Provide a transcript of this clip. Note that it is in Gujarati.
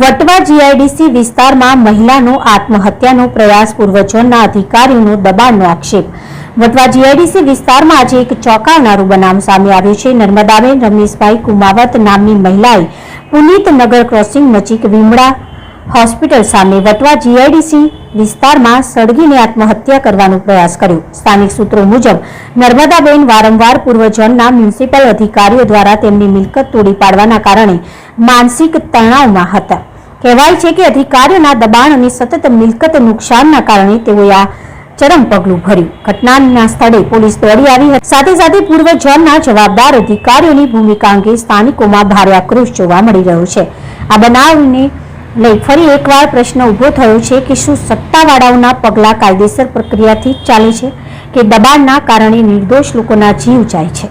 વટવા જીઆઈડીસી વિસ્તારમાં મહિલાનો આત્મહત્યાનો પ્રયાસ પૂર્વ ઝોનના અધિકારીઓનો દબાણનો આક્ષેપ. વટવા જીઆઈડીસી વિસ્તારમાં આજે એક ચોંકાવનારું બનાવ સામે આવ્યું છે. નર્મદાબેન રમેશભાઈ કુમાવત નામની મહિલાએ પુનિત નગર ક્રોસિંગ નજીક વિમળા હોસ્પિટલ સામે વટવા જીઆઈડીસી વિસ્તારમાં સળગીને આત્મહત્યા કરવાનો પ્રયાસ કર્યો. સ્થાનિક સૂત્રો મુજબ, નર્મદાબેન વારંવાર પૂર્વજોનના મ્યુનિસિપલ અધિકારીઓ દ્વારા તેમની મિલકત તોડી પાડવાના કારણે માનસિક તણાવમાં હતા. કહેવાય છે કે અધિકારીઓના દબાણ અને સતત મિલકત નુકસાનના કારણે તેઓએ આ ચરમ પગલું ભર્યું. ઘટનાના સ્થળે પોલીસ દોડી આવી હતી. સાથે સાથે પૂર્વ ઝોનના જવાબદાર અધિકારીઓની ભૂમિકા અંગે સ્થાનિકોમાં ભારે આક્રોશ જોવા મળી રહ્યો છે. આ બનાવને લઈ ફરી એકવાર પ્રશ્ન ઊભો થયો છે કે શું સત્તાવાળાઓના પગલાં કાયદેસર પ્રક્રિયાથી ચાલે છે કે દબાણના કારણે નિર્દોષ લોકોના જીવ જાય છે?